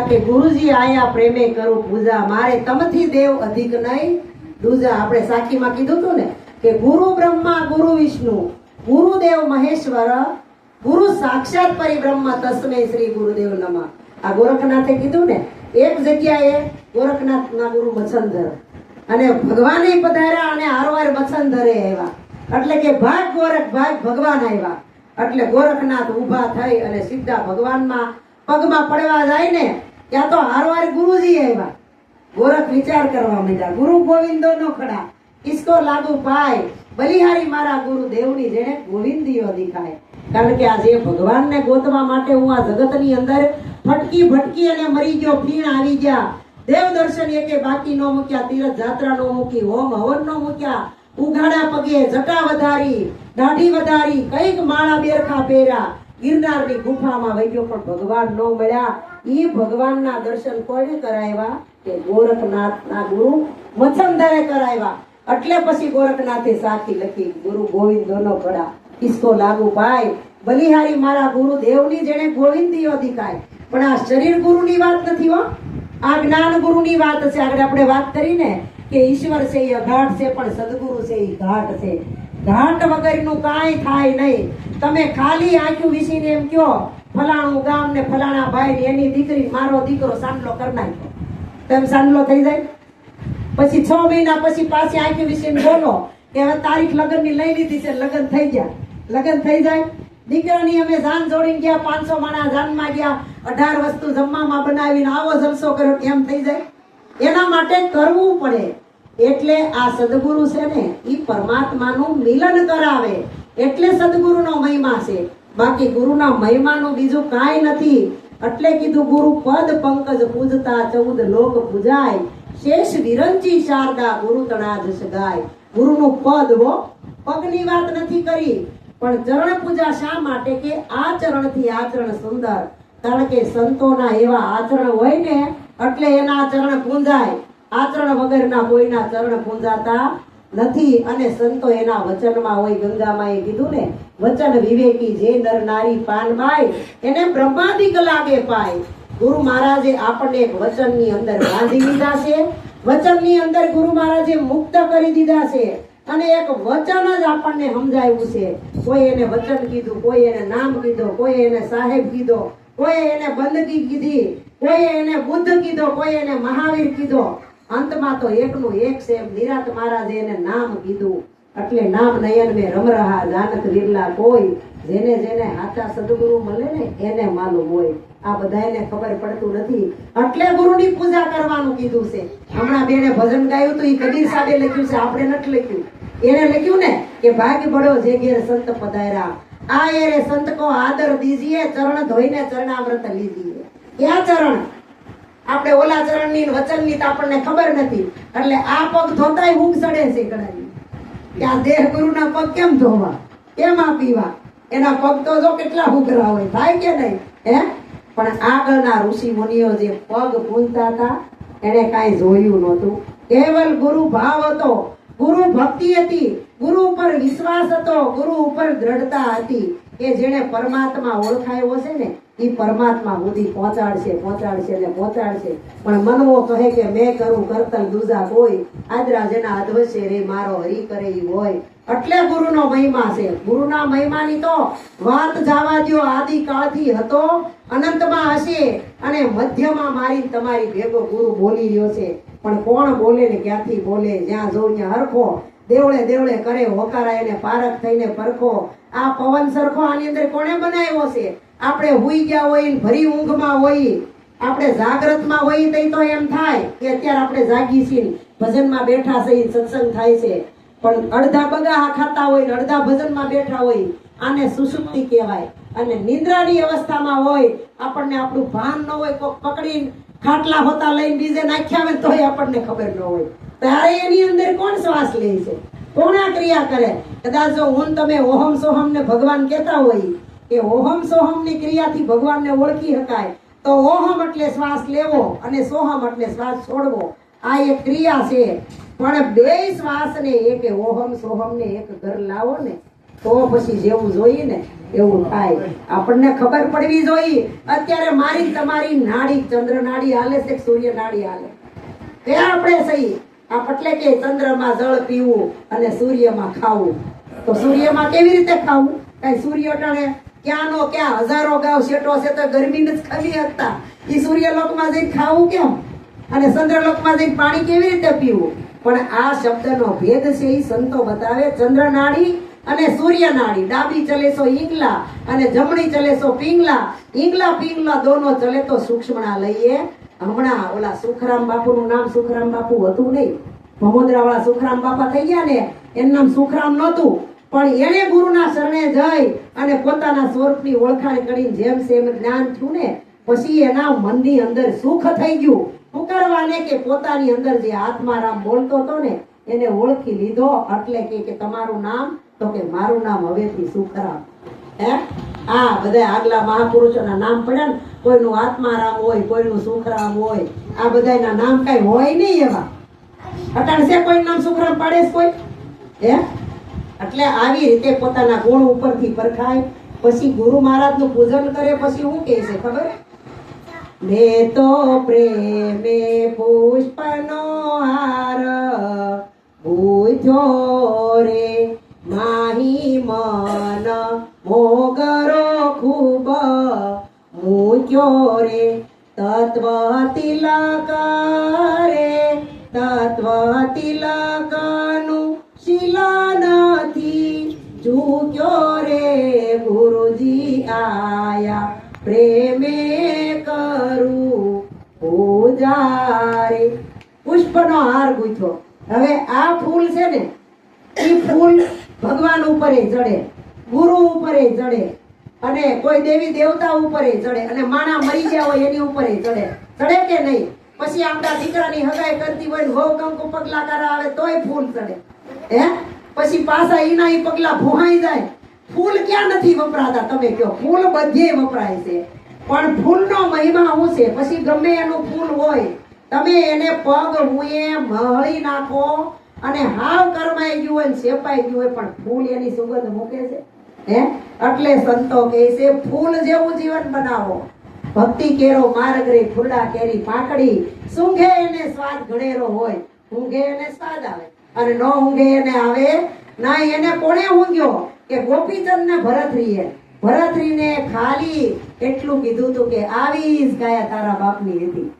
કે ગુરુજી આયા પ્રેમે કરું પૂજા. મારે તમથી દેવ અધિક નહીં. દૂજા, આપણે સાખીમાં કીધું હતું ને કે ગુરુ બ્રહ્મા, ગુરુ વિષ્ણુ ગુરુદેવ મહેશ્વર, ગુરુ સાક્ષાત પરિબ્રહ્મ તસ્મે શ્રી ગુરુદેવ નમઃ. આ ગોરખનાથે કીધું ને, એક જગ્યાએ ગોરખનાથના ગુરુ મચ્છંદર અને ભગવાને પધાર્યા અને હારવાર મચ્છંદરે આવ્યા. એટલે કે ભાગ ગોરખ, ભાગ ભગવાન આવ્યા. એટલે ગોરખનાથ ઊભા થઈ અને સીધા ભગવાનમાં પગમાં પડવા જાય ને ત્યાં તો હારવાર ગુરુજી આવ્યા. ગોરખ વિચાર કરવા માંડ્યા, ગુરુ ગોવિંદો નો ખડા ઇસકો લાગુ પાય. બલિહારી મારા ગુરુ દેવની જેને ગોવિંદીઓ દેખાય. કારણ કે આજે ભગવાનને ગોતવા માટે હું આ જગતની અંદર ફટકી ભટકી અને મરી ગયો ફીણ આવી ગયા. દેવ દર્શન એકે બાકી નો મૂક્યા, તીરથ જાત્રા નો મૂકી, હોમ હવન નો મૂક્યા. ઉઘાડા પગે જટા વધારી, દાઢી વધારી, કંઈક માળા બેરખા પહેર્યા. ગિરનારની ગુફામાં વૈદ્યો પણ ભગવાન ન મળ્યા. ઈ ભગવાનના દર્શન કોને કરાવ્યા? કે ગોરખનાથના ગુરુ મચ્છંદરે કરાવ્યા. એટલે પછી ગોરખનાથે સાખી લખી, ગુરુ ગોવિંદોનો ઘડા ઇસકો લાગુ ભાઈ. બલિહારી મારા ગુરુ દેવની જેને ગોવિંદીઓ દીખાય પણ આ શરીર ગુરુની વાત નથી હો. આ જ્ઞાન ગુરુની વાત છે. આગળ આપણે વાત કરીને કે ઈશ્વર છે, એ અઘાટ છે, પણ સદગુરુ છે, એ ઘાટ છે. ઘાટ વગરનું કાંઈ થાય નહીં. તમે ખાલી આંખ્યું વીસીને એમ કયો ફલાણું ગામ ને ફલાણા ભાઈ એની દીકરી મારો દીકરો સાંડલો કરી નાખ્યો. તેમ સાંડલો થઈ જાય? પછી છ મહિના પછી પાછી આંખ્યું વિશે બોલો કે હવે તારીખ લગ્નની લઈ લીધી છે, લગ્ન થઈ ગયા. લગ્ન થઈ જાય? દીકરાની અમે જાન જોડીને ગયા, પાંચસો માણા જાનમાં ગયા, અઢાર વસ્તુ જમવામાં બનાવીને આવો જલસો કર્યો, એમ થઈ જાય? એના માટે કરવું પડે. એટલે આ સદગુરુ છે ને એ પરમાત્માનું મિલન કરાવે. એટલે સદગુરુનો મહિમા છે. બાકી ગુરુના મહિમાનું બીજું કાંઈ નથી. એટલે કીધું ગુરુ પદ પંકજ પૂજતા ચૌદ લોક પૂજાય. શેષ વિરંચી શારદા ગુરુ તણા જશ ગાય ગુરુનું પદ હો, પગની વાત નથી કરી. પણ ચરણ પૂજા શા માટે કે આચરણથી આચરણ સુંદર? કારણ કે સંતોના એવા આચરણ હોય ને, એટલે એના ચરણ પૂંજાય આચરણ વગરના કોઈના ચરણ પૂંજાતા નથી અને સંતો એના વચનમાં હોય ગંગામાં એ કીધું ને, વચન વિવેકી જે નર નારી પાનમાય એને બ્રહ્માદિક લાગે પાય. ગુરુ મહારાજે આપણને એક વચનની અંદર બાંધી દીધા છે. વચનની અંદર ગુરુ મહારાજે મુક્ત કરી દીધા છે. અને એક વચન જ આપણને સમજાવ્યું છે. કોઈ એને વચન કીધું, કોઈ એને નામ કીધું, કોઈ એને સાહેબ કીધો, કોઈ એને બંદગી કીધી, કોઈ એને બુદ્ધ કીધો, કોઈ એને મહાવીર કીધો. અંતમાં તો એકનું એક છે. નિરાત મહારાજે એને નામ કીધું. એટલે નામ નયન મેં રમ રહા વિરલા કોઈ, જેને જેને હાચા સદગુરુ મળે ને એને માલુમ હોય. આ બધાને ખબર પડતું નથી. એટલે ગુરુની પૂજા કરવાનું કીધું છે. હમણાં બેને ભજન ગાયું તો એ કબીર સાહેબે લખ્યું છે. આપણે નથી લખ્યું. એને લખ્યું ને કે ભાગ બળો જે ઘેર સંત પધાર્યા. આ એરે સંત કો આદર દીજીએ, ચરણ ધોઈને ચરણામૃત લીજીએ ક્યાં ચરણ? આપણે ઓલા ચરણની વચનની તો આપણને ખબર નથી. એટલે આ પગ ધોતાય ઊંઘ સડે છે કડાની કે આ દેહ ગુરુના પગ કેમ ધોવા? કેમ આ એના પગ તો જો કેટલા ઉઘરા હોય, થાય કે નહીં? હે? પણ આગળના ઋષિ મુનિઓ જે પગ ભૂલતા હતા એને કાંઈ જોયું નહોતું. કેવલ ગુરુ ભાવ હતો. ગુરુ ભક્તિ હતી. ગુરુ ઉપર વિશ્વાસ હતો. ગુરુ ઉપર દ્રઢતા હતી. કે જેને પરમાત્મા ઓળખાયો છે ને એ પરમાત્મા સુધી પહોંચાડશે પહોંચાડશે ને પહોંચાડશે. પણ મનવો કહે કે, મેં કરું કરતલ દુજા કોઈ, આદરા જેના અધવશે રે મારો હરી કરે ઈ હોય. એટલે ગુરુનો મહિમા છે. ગુરુના મહિમાની તો વાત જવા દ્યો, આદિ કાળથી હતો, અનંતમાં હશે અને મધ્યમાં મારી તમારી ભેગો ગુરુ બોલી રહ્યો છે. પણ કોણ બોલે ને ક્યાંથી બોલે? જ્યાં જોઉં ત્યાં હરખો, દેવળે દેવળે કરે હોકારા એને પારખ થઈને પરખો. આ પવન સરખો આની અંદર કોણે બનાવ્યો છે? આપણે હુઈ ગયા હોય ફરી ઊંઘમાં હોય, આપણે જાગ્રતમાં હોઈએ તઈ તો એમ થાય કે અત્યારે આપણે જાગી છીએ ભજનમાં બેઠા છીએ સત્સંગ થાય છે. પણ અડધા બગા ખાતા હોય ને અડધા ભજનમાં બેઠા હોય, આને સુસુપ્તિ કહેવાય. અને નિંદ્રાની અવસ્થામાં હોય, આપણને આપણું ભાન ન હોય, કોક પકડી ખાટલા હોતા લઈને બીજે નાખ્યા હોય તોય આપણને ખબર ન હોય. ત્યારે એની અંદર કોણ શ્વાસ લે છે? કોણ ક્રિયા કરે? કદાચ જો હું તમે ઓહમ સોહમ ને ભગવાન કહેતા હોય કે ઓહમ સોહમની ક્રિયાથી ભગવાનને ઓળખી શકાય તો ઓહમ એટલે શ્વાસ લેવો અને સોહમ એટલે શ્વાસ છોડવો. આ એક ક્રિયા છે. પણ બે શ્વાસ ને એક ઓહમ સોહમ ને એક ઘર લાવો ને, તો પછી જેવું જોઈએ ને એવું થાય. આપણને ખબર પડવી જોઈએ. અત્યારે મારી તમારી નાડી, ચંદ્ર નાડી હાલે છે સૂર્ય નાડી હાલે? તે આપણે સહી. આ એટલે કે ચંદ્રમાં જળ પીવું અને સૂર્યમાં ખાવું. તો સૂર્યમાં કેવી રીતે ખાવું? કઈ સૂર્ય ટાણે ક્યાંનો ક્યાં? હજારો ગાવ શેટો છે તો ગરમી જ ખાવી હતા એ સૂર્યલોકમાં જઈને ખાવું કેમ? અને ચંદ્રલોકમાં જઈને પાણી કેવી રીતે પીવું? પણ આ શબ્દનો ભેદ છે એ સંતો બતાવે, ચંદ્રનાળી અને સૂર્યનાળી. ડાબી ચલે સો ઈંગલા અને જમણી ચલે સો પિંગલા. ઈંગલા પિંગલા દોનો ચલે તો સૂક્ષ્મણા લઈએ. હમણાં ઓલા સુખરામ બાપુનું નામ સુખરામ બાપુ હતું નહીં? ભમોદરા વાળા સુખરામ બાપા થઈ ગયા ને? એનું નામ સુખરામ નહોતું. પણ એણે ગુરુના શરણે જઈ અને પોતાના સ્વરૂપની ઓળખાણ કરીને જેમ સેમ જ્ઞાન થયું ને, પછી એના મનની અંદર સુખ થઈ ગયું. પુકારવાને કે પોતાની અંદર જે આત્મારામ બોલતો હતો ને, એને ઓળખી લીધો. એટલે કે તમારું નામ, તો કે મારું નામ હવેથી સુખરામ. હે? આ બધા આગલા મહાપુરુષોના નામ પડ્યા ને, કોઈનું આત્મારામ હોય, કોઈનું સુખરામ હોય, આ બધાના નામ કઈ હોય નહીં એવા. અટાણ છે કોઈ નામ સુખરામ પાડે કોઈ? હે? એટલે આવી રીતે પોતાના ગુણ ઉપરથી પરખાય, પછી ગુરુ મહારાજનું પૂજન કરે, પછી શું કહે છે, ખબર? મેં તો પ્રેમે પુષ્પનો હાર બુજો રે, માહી મન મોગરો ખૂબ મૂક્યો રે તત્વ તિલક રે તત્વ તિલકનું ગુરુજી પ્રેમે કરું પૂજારે પુષ્પનો હાર ગૂંથો. હવે આ ફૂલ છે ને, એ ફૂલ ભગવાન ઉપર ચડે, ગુરુ ઉપર ચડે, અને કોઈ દેવી દેવતા ઉપર ચડે, અને માણા મરી ગયા હોય એની ઉપર ચડે. ચડે કે નહીં? પછી આપણા દીકરાની હગાઈ કરતી હોય ને હોવ કંકુ પગલા કરાવે તોય ફૂલ ચડે. હે? પછી પાછા ઈના એ પગલા ભોહાઈ જાય. ફૂલ ક્યાં નથી વપરાતા? તમે કહો, ફૂલ બધે વપરાય છે. પણ ફૂલનો મહિમા શું છે? પછી ગમે એનું ફૂલ હોય, તમે એને પગ હુંએ મળી નાખો અને હાવ કરમાઈ ગયું હોય શેપાઈ ગયું હોય, પણ ફૂલ એની સુગંધ મૂકે છે? હે? એટલે સંતો કહે છે, ફૂલ જેવું જીવન બનાવો. ભક્તિ કેરો, માર્ગ રે, ફૂલા કેરી, પાકડી. સૂંઘે એને સ્વાદ ઘણેરો હોય, ઊંઘે એને સ્વાદ આવે. અને ન ઊંઘે એને આવે ના એને કોણે ઊંઘ્યો? કે ગોપીચંદ ને ભરતરીએ. ભરતરીને ખાલી એટલું કીધું હતું કે આવી જ ગાયા તારા બાપની હતી.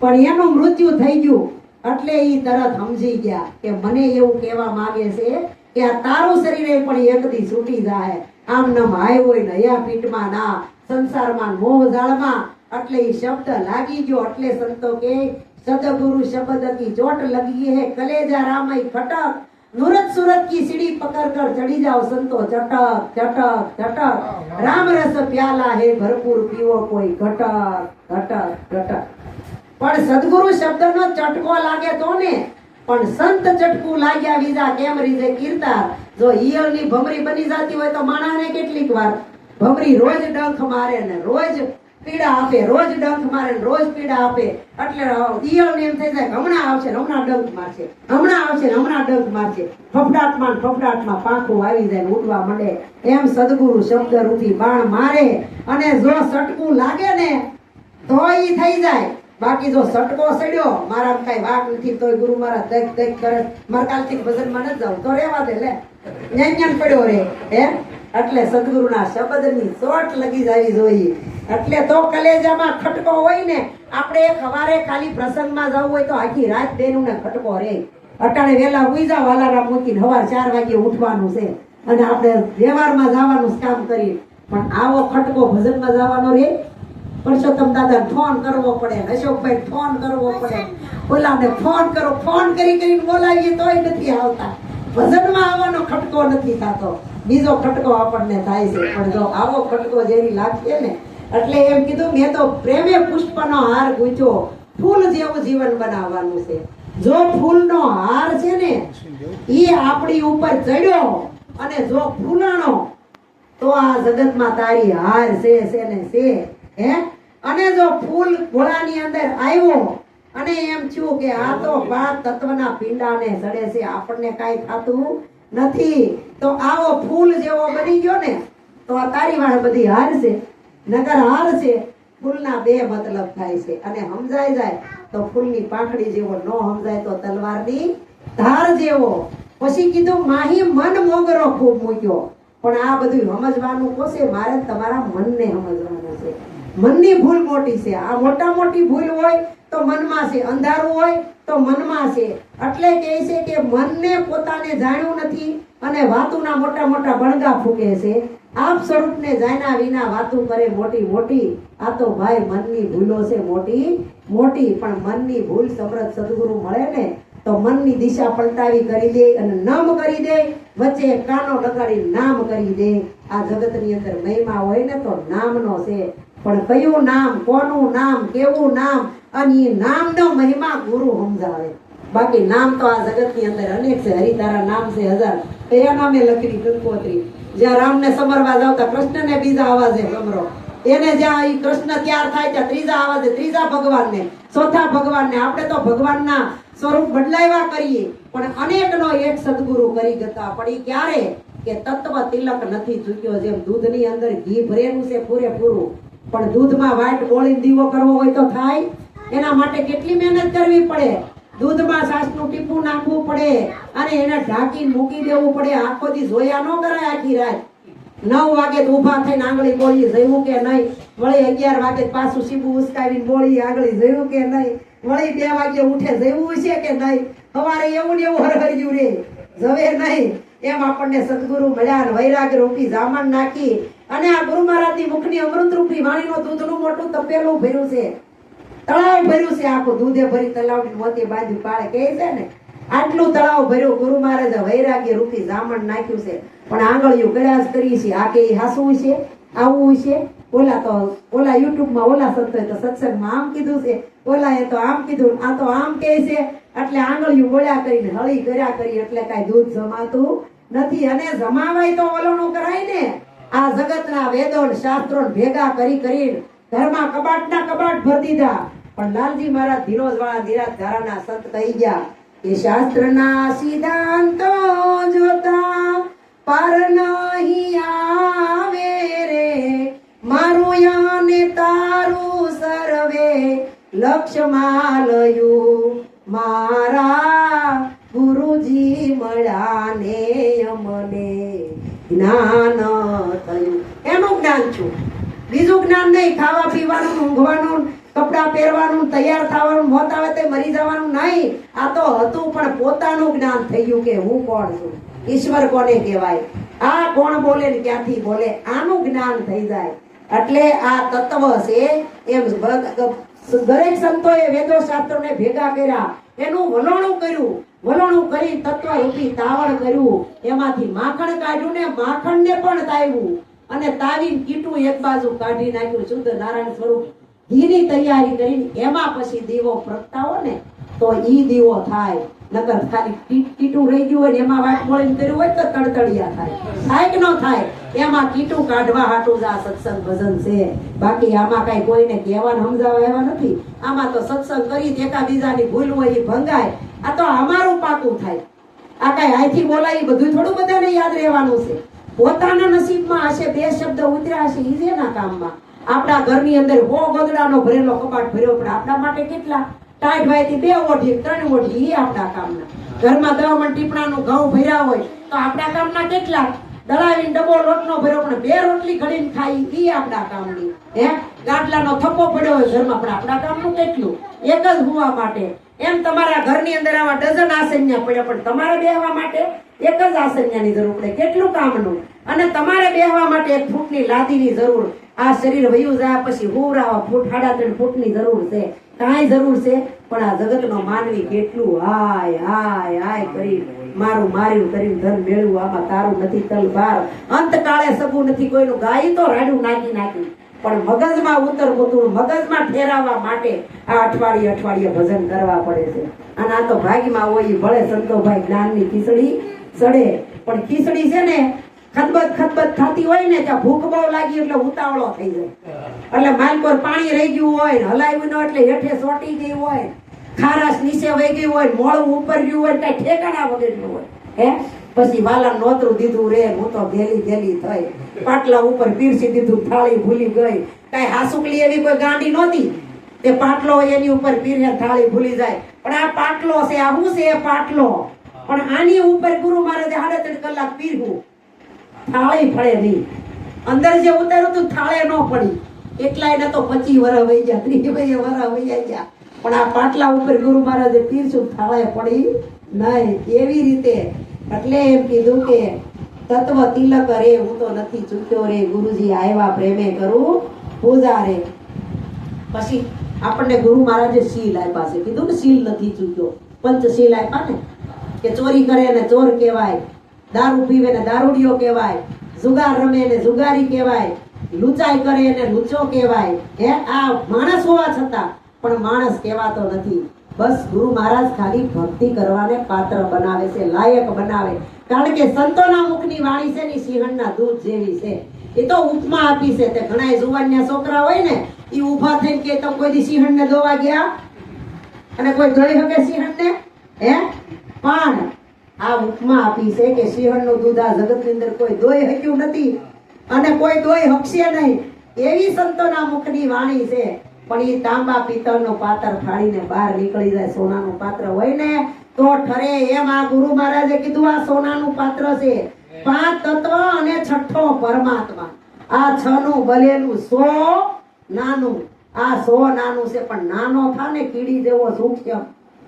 પણ એનું મૃત્યુ થઈ ગયું. એટલે એ તરત સમજી ગયા કે મને એવું કહેવા માંગે છે કે આ તારું શરીર પણ એક દી છૂટી જાય આમ નમ હાય હોય ને હયા પીઠમાં ના સંસારમાં મોહ જાળમાં. એટલે એ શબ્દ લાગી ગયો. એટલે સંતો કે, સદગુરુ શબ્દ કી ચોટ લગી હે, કલેજા રામઈ ખટક. नुरत સુરત કી સીડી પકડ કર, ચડી जाओ સંતો ચટક ચટક ચટક રામ રસ પ્યાલા હે भरपूर પીવો કોઈ ઘટક ઘટક ઘટક પણ સદગુરુ શબ્દ નો ચટકો લાગે તો ને પણ સંત ચટકું લાગ્યા વિજા કેમ રીતે કીર્તા જો ઈયળની ભમરી બની જતી હોય તો માણા ને કેટલીક વાર? ભમરી રોજ ડંખ મારે ને રોજ પીડા આપે, રોજ ડંખ મારે રોજ પીડા આપે. એટલે ઈયળને એમ થઈ જાય હમણાં આવશે ને હમણાં ડંખ મારશે. હમણાં આવશે ને હમણાં ડંખ મારશે. ફફડાટમાં ફફડાટમાં પાંખું આવી જાય ઉડવા મળે એમ સદગુરુ શબ્દ રૂપી બાણ મારે. અને જો સટકું લાગે ને તો ઈ થઈ જાય. બાકી જો સટકો સડ્યો મારા કઈ વાક નથી, તોય ગુરુ મારા દેખ દેખ કરે. મારા કાલથી ભજનમાં નથી જાવ તો રેવા દે, લે. પડ્યો રે, હે? એટલે સદગુરુના શબ્દની ચોટ લગી જવી જોઈએ. એટલે તો કલેજામાં ખટકો હોય ને, આપણે એક હવારે ખાલી પ્રસંગમાં જવું હોય તો આખી રાત દેનું ને ખટકો રે. અટાણે વેલા ઉઈ જાવ વાલારામ મૂકીને હવાર ચાર વાગે ઉઠવાનું છે. અને આપણે વ્યવહારમાં જવાનું કામ કરીએ. પણ આવો ખટકો ભજનમાં જવાનો રે. પરસોત્તમ દાદા ફોન કરવો પડે, અશોકભાઈ ફોન કરવો પડે. ઓલાને ફોન કરો, ફોન કરી કરીને બોલાવીએ તોય નથી આવતા. ભજનમાં આવવાનો ખટકો નથી થતો. બીજો ખટકો આપણને થાય છે. પણ જો આવો ખટકો જેવી લાગશે ને એટલે એમ કીધું મેં તો પ્રેમે પુષ્પનો હાર ગૂંચ્યો. ફૂલ જેવું જીવન બનાવવાનું છે. જો ફૂલનો હાર છે ને એ આપણી ઉપર ચડ્યો અને જો ફૂલાણો તો આ જગતમાં તારી હાર છે છે ને છે. હે? અને જો ફૂલ ઘોડાની અંદર આવ્યો અને એમ થયું કે આ તો પાંચ તત્વના પીંડાને ચડે છે આપણને કાંઈ થતું નથી. તો આવો ફૂલ જેવો બની ગયો ને, તો આ તારી વાળ બધી હાર છે. નગર હાર છે. ફૂલના બે મતલબ થાય છે. અને સમજાય જાય તો ફૂલની પાંખડી જેવો ન સમજાય તો તલવારની ધાર જેવો. પછી કીધું, માહી, મન મોગરો ખૂબ મૂક્યો. પણ આ બધું સમજવાનું કોશે? મારે તમારા મનને સમજવાનું છે. મનની ભૂલ મોટી છે. આ મોટા મોટી ભૂલ હોય તો મનમાં છે, અંધારું હોય તો મનમાં છે. એટલે કહે છે કે મનને પોતાને જાણ્યું નથી અને વાતુના મોટા મોટા બણગા ફૂકે છે. આપ સ્વરૂપને જાણ્યા વિના વાતું કરે મોટી મોટી. આ તો ભાઈ મનની ભૂલો છે મોટી મોટી, પણ મનની ભૂલ સમૃદ્ધ સદગુરુ મળે ને તો મનની દિશા પલટાવી કરી દે અને નમ કરી દે. વચ્ચે કાનો લગાડી નામ કરી દે. આ જગતની અંદર મહિમા હોય ને તો નામનો છે. પણ કયું નામ, કોનું નામ, કેવું નામ, અને એ નામનો મહિમા ગુરુ સમજાવે. બાકી નામ તો આ જગતની અંદર અનેક છે. હરિતારા નામ છે હજાર. કયા નામે લખી કંકોત્રી જ્યાં રામને સમરવા જાવતા કૃષ્ણને બીજા અવાજે સમરો એને જ્યાં કૃષ્ણ તૈયાર થાય ત્યાં ત્રીજા અવાજે ત્રીજા ભગવાનને, ચોથા ભગવાનને આપણે તો ભગવાનના સ્વરૂપ બદલાવ્યા કરીએ. પણ અનેકનો એક સદગુરુ કરી જતા. ઈ ક્યારે? કે તત્વ તિલક નથી ચૂક્યો. જેમ દૂધની અંદર ઘી ભરેલું છે પૂરેપૂરું. પણ દૂધમાં વાટ બોળીને દીવો કરવો હોય તો થાય. એના માટે કેટલી મહેનત કરવી પડે? દૂધમાં સાસનું ટીપું નાખવું પડે અને એને ઢાંકીને મૂકી દેવું પડે. આખો દી જોયા ન કરાય આખી રાત. નવ વાગે ઊભા થઈને આંગળી બોળી જયું કે નહીં? વળી અગિયાર વાગે પાછું સીબું ઉસકાવીને બોળી આંગળી જયું કે નહીં? વળી બે વાગે ઉઠે જવું છે કે નહીં? સવારે એવું ને એવું હરહર્યું રે. જવે નહીં. એમ આપણને સદગુરુ મળ્યા વૈરાગ રૂપી જામણ નાખી અને આ ગુરુ મહારાજની મુખની અમૃત રૂપી વાણીનું દૂધનું મોટું તપેલું ભર્યું છે. તળાવ ભર્યું છે. આખું દૂધે ભરી તલાવની મોતી બાંધી પાળે. કહે છે ને, આટલું તળાવ ભર્યું ગુરુ મહારાજે વૈરાગ્ય રૂપી જામણ નાખ્યું છે. પણ આંગળીઓ કડાશ કરી છે. આ કે હાસવું છે? આવું છે? ઓલા તો, ઓલા યુટ્યુબમાં ઓલા સંતોએ તો સત્સંગમાં આમ કીધું છે. ઓલા એ તો આમ કીધું, આ તો આમ કહે છે. એટલે આંગળીઓ ગોળ્યા કરીને હળી કર્યા કરી. એટલે કાંઈ દૂધ જમાતું નથી. અને જમાવાય તો ઓલણું કરાય ને. આ જગતના વેદો શાસ્ત્રો ભેગા કરી કરી ઘરમાં કબાટના કબાટ ભરી દીધા. પણ લાલજી મહારાજ ધીરોજ વાળા ધીરાજ ધારાના સંત થઈ ગયા. એ શાસ્ત્રના સિદ્ધાંતો જોતા પાર નહીં આવે રે. મારું યાને તારું સર્વે લક્ષ્યમાં લયું. મારા ગુરુજી મળ્યા ને અમને. જ્ઞાન થયું એનું જ્ઞાન છું. બીજું જ્ઞાન નહીં. ખાવા પીવાનું, ઊંઘવાનું, કપડાં પહેરવાનું, તૈયાર થવાનું, મોત આવે તે મરી જવાનું નહીં. આ તો હતું, પણ પોતાનું જ્ઞાન થઈ ગયું કે હું કોણ છું? ઈશ્વર કોને કહેવાય? આ કોણ બોલે ને ક્યાંથી બોલે? આનું જ્ઞાન થઈ જાય. એટલે આ તત્વ છે, એમ દરેક સંતોએ વેદો શાસ્ત્રોને ભેગા કર્યા. એનું વલોણું કર્યું. વલોણું કરી તત્વરૂપી તાવણ કર્યું. એમાંથી માખણ કાઢ્યું ને માખણ ને પણ તાવ્યું. અને તાવીને કીટું એક બાજુ કાઢી નાખ્યું. શુદ્ધ નારાયણ સ્વરૂપ ઘીની તૈયારી કરીને એમાં પછી દીવો પ્રગટાવો ને, તો ઈ દીવો થાય. નકર ખાલી ટી- ટીટું રહી ગયું હોય એમાં વાટ મોળીને કર્યું હોય તો તડતડિયા થાય. થાય કે ન થાય? એમાં કીટું કાઢવા હાટું જ આ સત્સંગ ભજન છે. બાકી આમાં કઈ કોઈને કહેવાનું સમજાવવા એવા નથી. આમાં તો સત્સંગ કરી એકાબીજાની ભૂલ હોય એ ભંગાય. આ તો અમારું પાકું થાય. આ કઈ આયથી બોલાય બધું થોડું બધાને યાદ રહેવાનું છે. પોતાના નસીબમાં હશે બે શબ્દ ઉતર્યા હશે ઈ જેના કામમાં. આપણા ઘરની અંદર હો ગગડાનો ભરેલો કબાટ ભર્યો, પણ આપણા માટે કેટલા? ટાઈટ વાયથી બે ઓઢી ત્રણ ઓઢી એ આપણા કામના. ઘરમાં દવામણ ટીપણાનું ઘઉં ભર્યા હોય, તો આપણા કામના કેટલા? દળાવીને ડબો લોટનો ભર્યો, પણ બે રોટલી ઘડીને ખાઈ એ આપણા કામની. હે? ગાંઠલાનો થપ્પો પડ્યો હોય ઘરમાં, પણ આપણા કામનું કેટલું? એક જ હોવા માટે. એમ તમારા ઘરની અંદર આવા ડઝન આસન્યા પડ્યા, પણ તમારે બેહવા માટે એક જ આસન્યાની જરૂર પડે. કેટલું કામનું? અને તમારે બેહવા માટે એક ફૂટની લાદીની જરૂર. આ શરીર વયું જાય, પછી હુરાવા ફૂટ સાડા ત્રણ ફૂટની જરૂર છે. કાંઈ જરૂર છે, પણ આ જગતનો માનવી કેટલું હાય હાય હાય કરી મારું માર્યું કરીને ધન મેળવું આમાં તારું નથી, તલ બાર. અંતકાળે સગું નથી, કોઈનું ગાય તો રાડું નાખી નાખી. પણ મગજમાં ઉતર ઉતરું, મગજમાં ઠેરાવવા માટે આ અઠવાડિયે અઠવાડિયે ભજન કરવા પડે છે. અને આ તો ભાગીમાં હોય ભલે સંતોભાઈ જ્ઞાનની ખીચડી ચડે પણ ખીચડી છે ને ખતબત ખદબત થતી હોય ને ત્યાં ભૂખ બહુ લાગી એટલે ઉતાવળો થઈ જાય. એટલે માલ પર પાણી રહી ગયું હોય હલાવ્યું ન એટલે હેઠે સોટી ગઈ હોય. ખારાશ નીચે વહી ગઈ હોય, મોળું ઉપર ગયું હોય કઈ ઠેકાણા વગરનું હોય. હે? પછી વાલા નોતરું દીધું રે, હું તો ભેલી ભેલી થઈ. પાટલા ઉપર પીરસી દીધું, થાળી ભૂલી ગઈ. કઈ હાસુકલી એવી કોઈ ગાંડી નહોતી. તે પાટલો એની ઉપર પીરે થાળી ભૂલી જાય. પણ આ પાટલો છે, આ હું છે પાટલો? પણ આની ઉપર ગુરુ મહારાજે સાડા ત્રણ કલાક પીરવું. થાળી ફળે નહીં અંદર જે ઉતાર્યું હતું, થાળે ન પડી. એટલા ને તો પચી વરા વહી ગયા, ત્રીસ વરસ વહી ગયા. પણ આ પાટલા ઉપર ગુરુ મહારાજે પીરસું થાળે પડી નહીં. એવી રીતે એટલે એમ કીધું કે, તત્વ તિલક રે, હું તો નથી ચૂક્યો રે, ગુરુજી આવ્યા પ્રેમે કરું, પૂજા રે. પછી આપણને ગુરુ મહારાજે શીલ આપ્યા છે. કીધું ને, શીલ નથી ચૂક્યો. પંચશીલ આપ્યા ને, કે ચોરી કરે ને ચોર કહેવાય. દારૂ પીવે ને દારૂડિયો કહેવાય, જુગાર રમે ને જુગારી કહેવાય, લૂંચાઈ કરે ને લુચો કહેવાય. હે, આ માણસ હોવા છતાં પણ માણસ કહેવાતો નથી. બસ ગુરુ મહારાજ ખાલી ભક્તિ કરવાને પાત્ર બનાવે છે, લાયક બનાવે. કારણ કે સંતોના મુખની વાણી છે ને સિંહણના દૂધ જેવી છે. એ તો ઉપમા આપી છે તે ઘણા જુવાનના છોકરા હોય ને, એ ઊભા થઈને કે તમે કોઈ સિંહણને દોવા ગયા? અને કોઈ જોઈ શકે સિંહણને? હે? પણ આ ઉપમા આપી છે કે સિંહણનું દૂધ આ જગતની અંદર કોઈ દોઈ હક્યું નથી અને કોઈ દોઈ હકશે નહીં. એવી સંતોના મુખની વાણી છે. પણ એ તાંબા પિત્તળનું પાત્ર ફાડીને બહાર નીકળી જાય સોનાનું પાત્ર હોય ને, તો ઠરે એમ આ ગુરુ મહારાજે કીધું, આ સોનાનું પાત્ર છે. પાંચ તત્વ અને છઠ્ઠો પરમાત્મા. આ છ નું બલેલું સો નાનું. આ સો નાનું છે, પણ નાનો થાને કીડી જેવો સૂક્ષ્મ.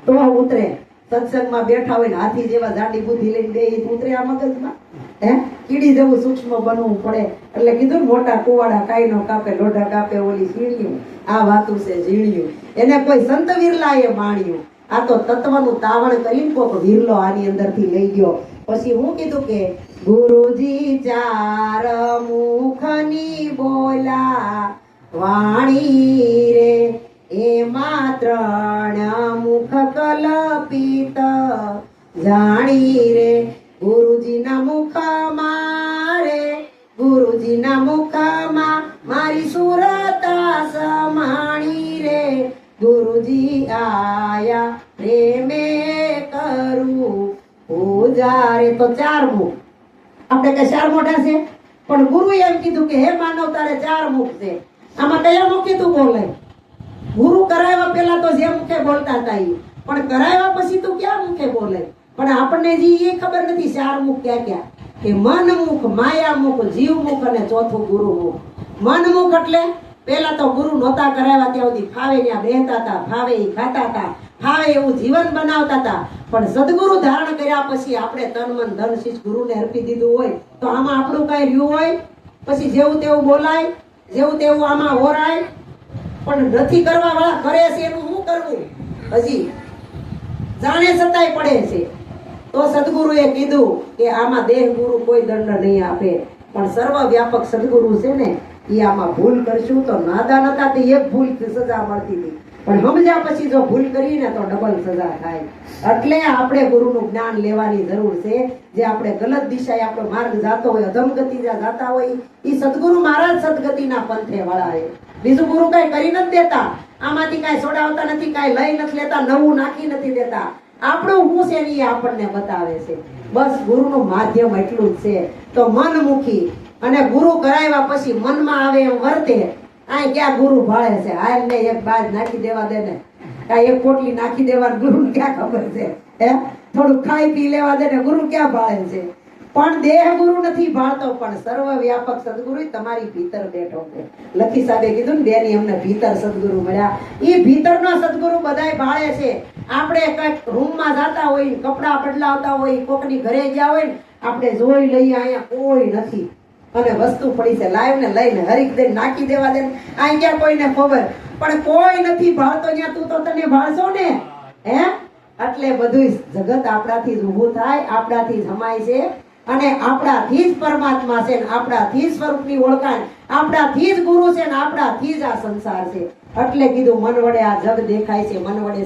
તો ઉતરે. સત્સંગમાં બેઠા હોય ને હાથી જેવા જાડી બુદ્ધિ લઈને બે ઉતરે આ મગજમાં. હે? કીડી જેવું સૂક્ષ્મ બનવું પડે. એટલે કીધું મોટા કુવાડા કાઈ નો કાપે, લોઢા કાપે ઓલી ઝીણ્યું આ વાતું છે ઝીણ્યું. એને કોઈ સંત વિરલાએ માણ્યું. આ તો તત્વનું તાવણ કરીને કોક વિરલો આની અંદરથી લઈ ગયો. પછી હું કીધું કે, ગુરુજી ચાર મુખની બોલા વાણી રે એમાં ત્રણ મુખ કલપિત જાણી રે ગુરુજીના મુખ મારે ગુરુજીના મુખમાં મારી સુરતા સમાણી રે. ગુરુજી આયા પ્રેમે કરું. પૂજા રે તો ચાર મુખ. આપણે કે ચાર મોઢા છે પણ ગુરુ એમ કીધું કે, હે માનવ તારે ચાર મુખ છે. આમાં કયા મુખ કીધું બોલે? ગુરુ કરાવ્યા પેલા તો જે મુખે બોલતા હતા એ પણ કરાવ્યા પછી તું ક્યાં મુખે બોલે? પણ આપણને જે એ ખબર નથી ચાર મુખ ક્યાં ક્યાં. કે મન મુખ, માયા મુખ, જીવ મુખ અને ચોથું ગુરુ મુખ. મન મુખ એટલે પેલા તો ગુરુ નહોતા કરાવ્યા ત્યાં સુધી ફાવે ત્યાં બેહતા હતા, ફાવે એ ખાતા હતા, ફાવે એવું જીવન બનાવતા હતા. પણ સદગુરુ ધારણ કર્યા પછી આપણે તન મન ધન શીશ ગુરુને અર્પી દીધું હોય, તો આમાં આપણું કઈ રહ્યું હોય? પછી જેવું તેવું બોલાય, જેવું તેવું આમાં ઓરાય પણ નથી કરવા વાળા કરે છે એનું શું કરવું? હજી જાણે છતાંય પડે છે. તો સદગુરુએ કીધું કે આમાં દેહ ગુરુ કોઈ દંડ નહીં આપે. પણ સર્વ વ્યાપક સદગુરુ છે ને એ આમાં ભૂલ કરશું તો નાદાન હતા તે એક ભૂલ સજા મળતી હતી. પણ સમજ્યા પછી જો ભૂલ કરીને તો ડબલ સજા થાય. એટલે આપણે ગુરુનું જ્ઞાન લેવાની જરૂર છે. જે આપણે ગલત દિશાએ આપણો માર્ગ જાતો હોય, અધમગતિ જ્યાં જાતા હોય એ સદગુરુ મહારાજ સદગતિના પંથે વળાવે. બીજું ગુરુ કઈ કરી નથી દેતા. આમાંથી કાંઈ છોડાવતા નથી, કાંઈ લઈ નથી લેતા, નવું નાખી નથી દેતા. આપણું હું છે એ આપણને બતાવે છે. બસ ગુરુનું માધ્યમ એટલું જ છે. તો મનમુખી. અને ગુરુ કરાવ્યા પછી મનમાં આવે એમ વર્તે આ ક્યાં ગુરુ ભાળે છે? હાલ ને એક બાજ નાખી દેવા દે ને. આ એક પોટલી નાખી દેવા ગુરુ ક્યાં ખબર છે? હે? થોડું ખાઈ પી લેવા દે ને ગુરુ ક્યાં ભાળે છે? પણ દેહ ગુરુ નથી ભાળતો, પણ સર્વ વ્યાપક સદગુરુ તમારી ભીતર બેઠો છે. લખી સાહેબે કીધું ને, બેની અમને ભીતર સદગુરુ મળ્યા. એ ભીતરનો સદગુરુ બધાય ભાળે છે. આપણે કંઈક રૂમમાં જાતા હોય, કપડાં બદલાવતા હોય, કોકની ઘરે ગયા હોય ને, આપણે જોઈ લઈએ, અહીંયા કોઈ નથી. અને વસ્તુ પડી છે લાઈવ ને લઈને હરીક દે નાખી દેવા દે આ કોઈને ખબર. પણ કોઈ નથી ભાળતો ત્યાં તું તો તને ભાળશો ને. હે? એટલે બધું જગત આપણાથી જ ઊભું થાય, આપણાથી જ હમાય છે. અને આપણાથી જ પરમાત્મા છે ને, આપણાથી જ સ્વરૂપની ઓળખાણ, આપણાથી જ ગુરુ છે ને, આપણાથી જ આ સંસાર છે. એટલે કીધું, મન વડે આ જગ દેખાય છે, મન વડે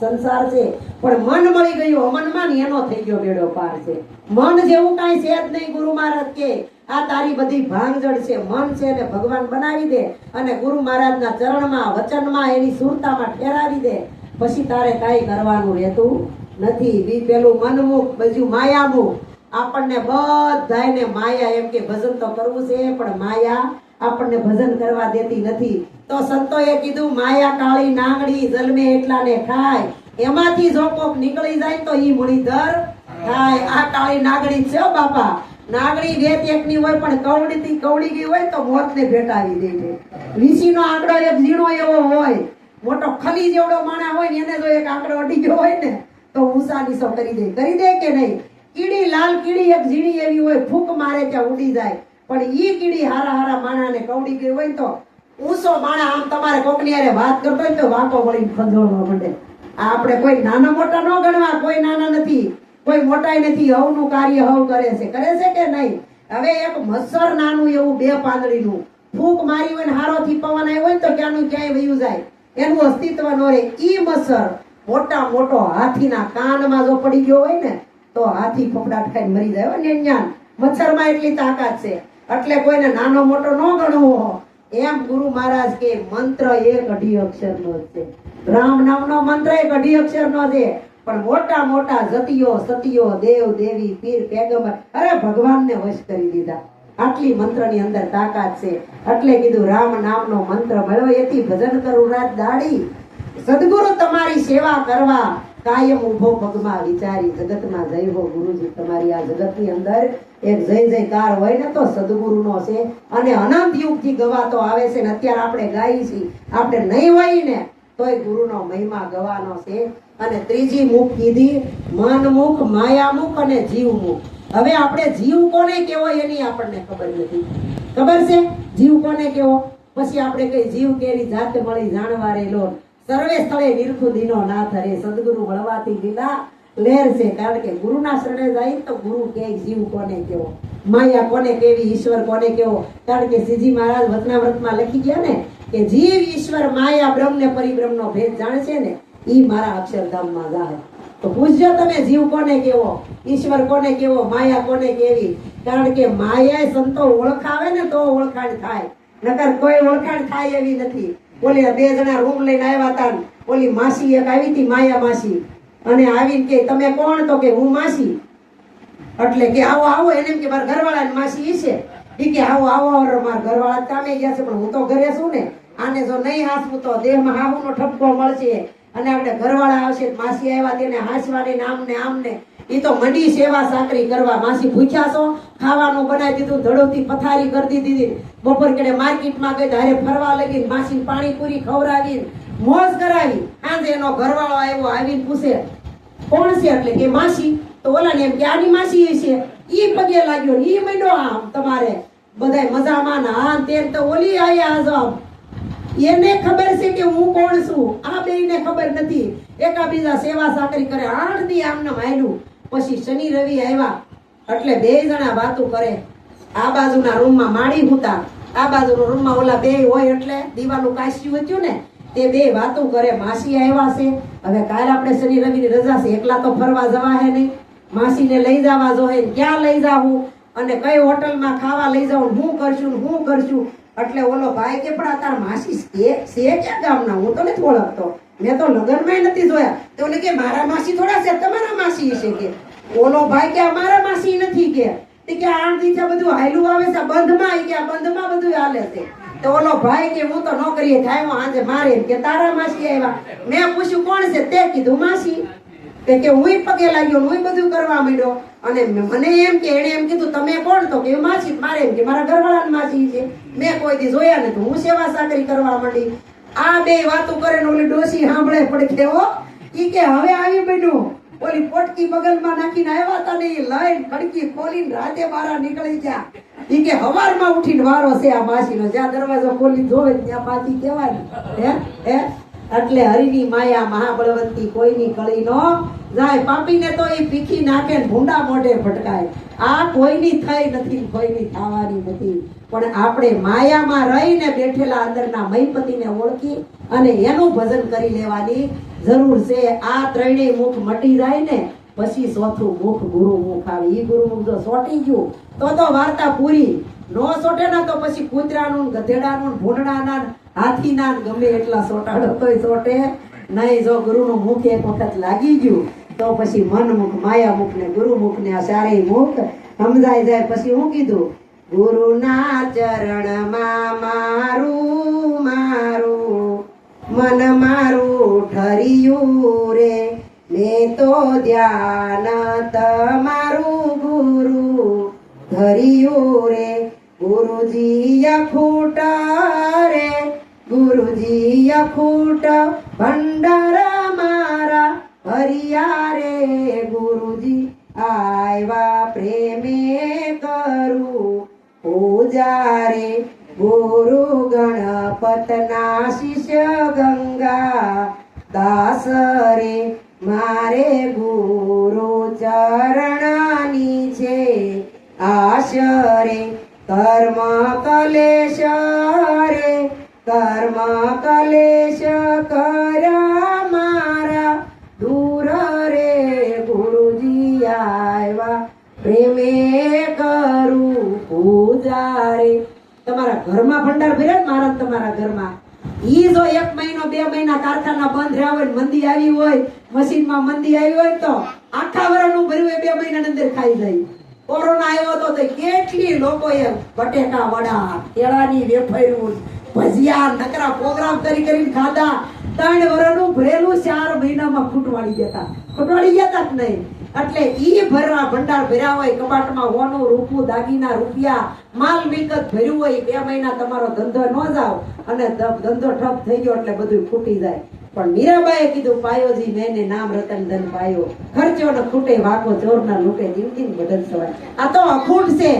સંસાર છે. પણ મન મળી ગયું અમનમાં એનો થઈ ગયો બેડો પાર છે. મન જેવું કાંઈ છે જ નહીં ગુરુ મહારાજ કે. આ તારી બધી ભાંગજડ છે, મન છે ને ભગવાન બનાવી દે અને ગુરુ મહારાજના ચરણમાં, વચનમાં એની સુરતામાં ઠેરાવી દે. પછી તારે કાંઈ કરવાનું રહેતું નથી. બી પેલું મનમુખ, બીજું માયામુખ. આપણને બધાયને માયા એમ કે ભજન તો કરવું છે, પણ માયા આપણને ભજન કરવા દેતી નથી. તો સંતોએ કીધું, માયા કાળી નાગડી એટલા એટલાને ખાય. એમાંથી જો કોક નીકળી જાય તો ઈ મુણીધર થાય આ કાળી નાગડી છે બાપા. નાગડી વેત એકની હોય પણ કવડીથી કવડી ગઈ હોય તો મોતને ભેટાવી દે છે. વીસીનો આંકડો એક ઝીણો એવો હોય, મોટો ખલી જેવડો માણા હોય ને એને જો એક આંકડો અડી ગયો હોય ને, તો ઊંસા નીસો કરી દે. કરી દે કે નહીં? કીડી, લાલ કીડી એક ઝીણી એવી હોય, ફૂંક મારે ત્યાં ઉડી જાય. પણ ઈ કીડી હારા હારા માણાને કવડી ગઈ હોય તો ઊંસો માણા આમ તમારે કોકની અરે વાત કરતો હોય તો વાંકો વળીને ખંજોળવા માંડે. આ આપણે કોઈ નાના મોટા ન ગણવા, કોઈ નાના નથી. કોઈ મોટાઈ નથી, હવનું કાર્ય હવ કરે છે. કરે છે કે નહીં? હવે એક મચ્છર નાનું એવું બે પાંદડીનું. ફૂંક મારી હોય ને હારોથી પવન આવ્યો હોય ને તો ક્યાંનું ક્યાંય વયું જાય. એનું અસ્તિત્વ ન રહે. ઈ મસર મોટા મોટો હાથીના કાનમાં જો પડી ગયો હોય ને, તો હાથી ફફડા ખાઈને મરી જાય. ને જ્ઞાન મચ્છરમાં એટલી તાકાત છે. એટલે કોઈને નાનો મોટો ન ગણવો એમ ગુરુ મહારાજ કે મંત્ર એક અઢી અક્ષરનો છે. રામ નામનો મંત્ર એક અઢી અક્ષરનો છે. પણ મોટા મોટા જતીઓ સતીઓ, દેવ, દેવી, પીર પેગમ્બર અરે ભગવાનને વશ કરી દીધા. આટલી મંત્રની અંદર તાકાત છે. એટલે કીધું, રામ નામનો મંત્ર મળ્યો, એથી ભજન કરું રાત દાડી. સદગુરુ તમારી સેવા કરવા કાયમ ઊભો પગમાં વિચારી, જગતમાં જય હો ગુરુજી, તમારી આ જગતની અંદર એક જય જયકાર હોય ને તો સદગુરુનો છે. અને અનંત યુગથી ગવાતો આવે છે ને અત્યારે આપણે ગાઈ છીએ. આપણે નહીં હોય ને, તોય ગુરુનો મહિમા ગવાનો છે. અને ત્રીજી મુખ કીધી મન મુખ માયા મુખ અને જીવ મુખ હવે આપણે જીવ કોને કેવો એની આપણને ખબર નથી. ખબર છે? જીવ કોને કેવો પછી આપણે કઈ જીવ કેરી જાત મળી જાણવા રેલો સર્વે સ્થળે નિરખુ દીનો ના થરે સદગુરુ મળવાથી લીલા લહેર છે. કારણ કે ગુરુના શરણે જાય તો ગુરુ કે જીવ કોને કેવો માયા કોને કેવી ઈશ્વર કોને કેવો કારણ કે સીજી મહારાજ વચનાવ્રતમાં લખી ગયા ને કે જીવ, ઈશ્વર, માયા બ્રહ્મ ને પરિબ્રહ્મનો ભેદ જાણશે ને ઈ મારા અક્ષરધામમાં જાય તો પૂછજો તમે જીવ કોને કેવો? ઈશ્વર કોને કેવો? માયા કોને કેવી? કારણ કે માયા સંતો ઓળખાવે ને તો ઓળખાણ થાય. નકર કોઈ ઓળખાણ થાય એવી નથી. ઓલી બે જણા રૂમ લઈને આવ્યા હતા ઓલી માસી એક આવી હતી માયા માસી. અને આવીને કે તમે કોણ? તો કે હું માસી. એટલે કે આવો આવો. એને કે મારા ઘરવાળા માસી ઈ છે. એ કે આવો આવો આવો, મારા ઘરવાળા કામે ગયા છે પણ હું તો ઘરે છું ને. આને જો નહીં હાસવું તો દેહમાં હાહુનો ઠપકો મળશે. અને આપણે ઘરવાળા આવશે, માસી આવ્યા તેને હાસવાની નામ ને આમ ને એ તો મંડી સેવા સાકરી કરવા. માસી ભૂખ્યા છો? ખાવાનું બનાવી દીધું, ધડોથી પથારી કરી દીધી બપોર કડે માર્કેટમાં ગઈ ધારે ફરવા લગી માસી પાણીપુરી ખવડાવી મોજ કરાવી. આજે એનો ઘરવાળો આવ્યો, આવીને પૂછે, કોણ છે? એટલે કે માસી. તો ઓલાને એમ કે, આની માસી એ છે. ઈ પગે લાગ્યો ને ઈ મંડ્યો આમ તમારે. બધાય મજામાં ને આ ને તે ઓલી આયા જવાબ એને ખબર છે કે હું કોણ છું? આ બેયને ખબર નથી. એકાબીજા સેવા સાકરી કરે આઠ દી આમને માયલું. પછી શનિ રવિ આવ્યા. એટલે બે જણા વાતો કરે. આ બાજુના રૂમમાં માળી હુતા. આ બાજુના રૂમમાં ઓલા બે હોય એટલે દિવાલું કાશ્યું હતું ને, તે બે વાતો કરે. માસી આવ્યા છે. હવે કાલ આપણે શનિ રવિની રજા છે. એકલા તો ફરવા જવા હે નહીં. માસીને લઈ જવા જો હે ક્યાં લઈ જાવું અને કઈ હોટલમાં ખાવા લઈ જાઉં હું કરશું હું કરશું? એટલે ઓલો ભાઈ કે, પણ તારા માસી છે ક્યાં ગામના? હું તો નથી ઓળખતો. મેં તો લગ્નમાં નથી જોયા. તો કે, મારા માસી થોડા છે, તમારા માસી છે કે. ઓલો ભાઈ કે અમારા માસી નથી કે. તે હાયલું આવે છે બંધમાં કે બંધમાં બધું હાલે છે. તો ઓલો ભાઈ કે, હું તો નોકરીએ થાય આજે મારે કે, તારા માસી આવ્યા. મેં પૂછ્યું, કોણ છે? તે કીધું, માસી. તે કે હું પગે લાગ્યો હું બધું કરવા માંડ્યો. અને મને એમ કે, એણે એમ કીધું, તમે કોણ? તો કે, માસી, મારે એમ કે, મારા ઘરવાળાની માસી છે. મેં કોઈ દી જોયા નથી. હું સેવા સાકરી કરવા માંડી. આ બે વાતો કરે ઓલી ડોસી સાંભળે પડે કેવો ઈ કે, હવે આવી બન્યું ઓલી પોટકી બગલમાં નાખીને આવ્યા હતા ને એ લઈને ખડકી ખોલીને રાતે બારા નીકળી ગયા. ઈ કે, હવારમાં ઉઠીને વારો છે આ માસીનો. જ્યાં દરવાજો ખોલી જોવે ત્યાં માસી કહેવાની હે? હે? એટલે હરિની માયા મહાબળવંતી કોઈની કળી નો જાય, પાપીને તો એ પીખી નાખે ભૂંડા મોઢે ભટકાય. આ કોઈની થઈ નથી, કોઈની થવાની નથી. પણ આપણે માયામાં રહીને બેઠેલા અંદરના મહીપતિને ઓળખી અને એનું ભજન કરી લેવાની જરૂર છે. આ ત્રણેય મુખ મટી જાય ને, પછી ચોથું મુખ ગુરુ મુખ આવે. એ ગુરુ મુખ જો સોટી ગયું, તો તો વાર્તા પૂરી. નો સોટે ના તો પછી કૂતરાનું ગધેડાનું ને ભૂંડડાના હાથીના ગમે એટલા સોટાડો તોય સોટે નહીં, જો ગુરુનું મુખ એક વખત લાગી ગયું તો પછી મનમુખ, માયામુખ ને ગુરુમુખ ને આ ચારેય મુખ સમજાઈ જાય. પછી હું કીધું, ગુરુના ચરણમાં મારું મારું મન મારું ઠર્યું રે. મેં તો ધ્યાન તમારું ગુરુ ધર્યું રે. ગુરુજી અખૂટ રે, ગુરુજી અખૂટ ભંડાર મારા હરિયા રે ગુરુજી આવ્યા પ્રેમે કરું. પૂજા રે ગુરુ ગણપતના શિષ્ય ગંગા. દાસ રે મારે ગુરુ ચરણાની છે. આશરે કર્મ કલેશ રે કર્મ કલેશ કર્યા આવ્યા પ્રેમે કરું પૂજા રે તમારા ઘરમાં ભંડાર ભરે મારા તમારા ઘરમાં. ઈ જો એક મહિનો, બે મહિના કારખાના બંધ રહ્યા હોય મંદી આવી હોય, મશીનમાં મંદી આવી હોય તો આખા વરણનું ભર્યું હોય, બે મહિનાની અંદર ખાઈ જાય. કોરોના આવ્યો તો કેટલી લોકોએ બટેટા વડા, કેળાની વેફર્યું ભજીયા, નકરા પ્રોગ્રામ કરી કરીને ખાધા. ત્રણ વર્ષનું ભરેલું ચાર મહિનામાં ફૂટવાડી જતા ફૂટવાડી ગયા જ નહીં? એટલે ઈ ભરવા ભંડાર ભર્યા હોય, કબાટમાં હોનું, રૂપું, દાગીના, રૂપિયા, માલ મિલકત ભર્યું હોય બે મહિના તમારો ધંધો ન જાવ અને ધંધો ઠપ થઈ ગયો એટલે બધું ખૂટી જાય. પણ મીરાબાઈએ કીધું પાયોજી મેને નામ રતન ધન પાયો. ખર્ચો ને ખૂટે વાકો ચોર ના લૂટે જીવતી બદલ સવાય. આ તો અખૂટ છે.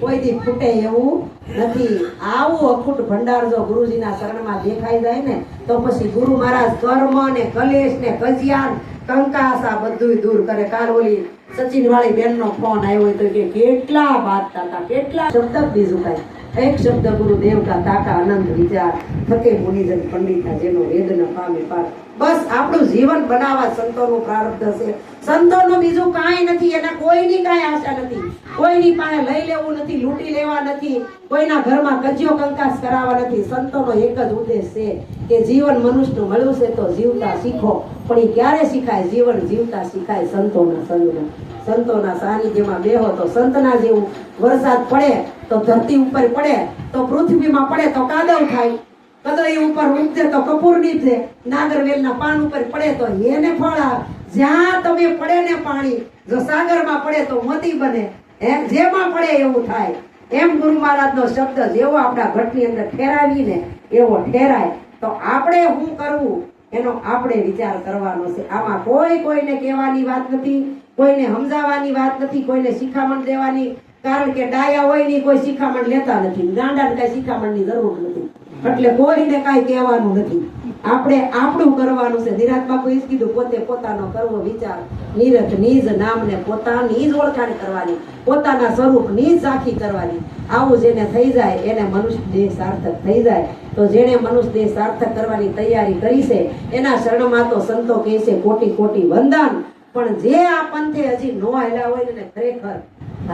કોઈ દી ખૂટે એવું નથી. આવું અખૂટ ભંડાર જો ગુરુજીના શરણમાં દેખાઈ જાય ને, તો પછી ગુરુ મહારાજ કર્મ ને કલેશ ને કજિયાન કંકાસ આ બધું દૂર કરે. કાલ ઓલી સચિન વાળી બેન નો ફોન આવ્યો તો કે, કેટલા વાત હતા કેટલા? શબ્દ બીજું કાંઈ એક શબ્દ ગુરુ દેવ કા તાકા આનંદ વિચાર થકે મુનિજન પંડિતા જેનો વેદ ન પામે પાર. બસ આપણું જીવન બનાવવા સંતોનું પ્રારબ્ધ છે સંતોનું બીજું કાંઈ નથી, એને કોઈની કાંઈ આશા નથી. કોઈની પાસે લઈ લેવું નથી, લૂંટી લેવા નથી, કોઈના ઘરમાં કજિયો કંકાસ કરાવવા નથી. સંતોનો એક જ ઉદ્દેશ છે કે જીવન મનુષ્યનું મળ્યું છે તો જીવતા શીખો. પણ એ ક્યારે શીખાય? જીવન જીવતા શીખાય સંતોના સંગમાં. સંતોના સાનિધ્યમાં બેહો તો સંતના જેવું વરસાદ પડે તો ધરતી ઉપર પડે તો પૃથ્વીમાં પડે તો કાદવ થાય. કદળી ઉપર ઉગજે તો કપૂર નીચે. નાગરવેલના પાન ઉપર પડે તો એને ફળ આવે. જ્યાં તમે પડે ને પાણી, જો સાગરમાં પડે તો મોતી બને. એમ જેમાં પડે એવું થાય. એમ ગુરુ મહારાજનો શબ્દ જેવો આપણા ઘટની અંદર ઠેરાવીને એવો ઠેરાય. તો આપણે શું કરવું? એનો આપણે વિચાર કરવાનો છે. આમાં કોઈ કોઈને કહેવાની વાત નથી. કોઈને સમજાવવાની વાત નથી, કોઈને શિખામણ દેવાની, કારણ કે ડાયા હોયની કોઈ શિખામણ લેતા નથી. ગાંડાને કઈ શિખામણની જરૂર નથી. એટલે કોઈને કાંઈ કહેવાનું નથી. આપણે આપણું કરવાનું છે. ધીરાજ બાપુ એ કીધું, પોતે પોતાનો કરવો વિચાર નિરત નિજ નામને પોતાની જ ઓળખાણ કરવાની, પોતાના સ્વરૂપની સાખી કરવાની. આવું જેને થઈ જાય, એને મનુષ્ય દેહ સાર્થક થઈ જાય. તો જેણે મનુષ્ય દેહ સાર્થક કરવાની તૈયારી કરી છે, એના શરણમાં તો સંતો કહે છે, કોટી કોટી વંદન. પણ જે આ પંથે હજી નો હાલ્યા હોય એને ખરેખર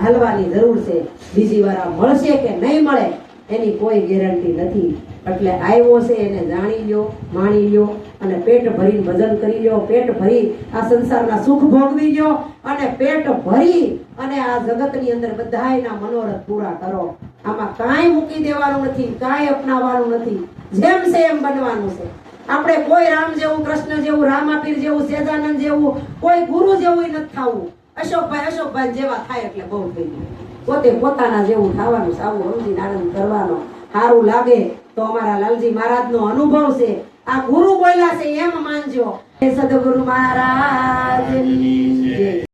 હાલવાની જરૂર છે. બીજી વાર મળશે કે નહીં મળે, એની કોઈ ગેરંટી નથી. એટલે આવ્યો છે એને જાણી લ્યો, માણી લ્યો અને પેટ ભરીને ભજન કરી લ્યો. પેટ ભરી આ સંસારના સુખ ભોગવી લ્યો અને પેટ ભરી અને આ જગતની અંદર બધાયના મનોરથ પૂરા કરો. આમાં કાંઈ મૂકી દેવાનું નથી, કાંઈ અપનાવવાનું નથી. જેમ છે એમ બનવાનું છે. આપણે કોઈ રામ જેવું, કૃષ્ણ જેવું, રામાપીર જેવું, સેજાનંદ જેવું, કોઈ ગુરુ જેવું નથી થવું. અશોકભાઈ અશોકભાઈ જેવા થાય એટલે બહુ થઈ પોતે પોતાના જેવું થવાનું, સાવું સમજીને આનંદ કરવાનો. સારું લાગે તો અમારા લાલજી મહારાજનો અનુભવ છે. આ ગુરુ બોલ્યા છે, એમ માનજો. સદગુરુ મહારાજની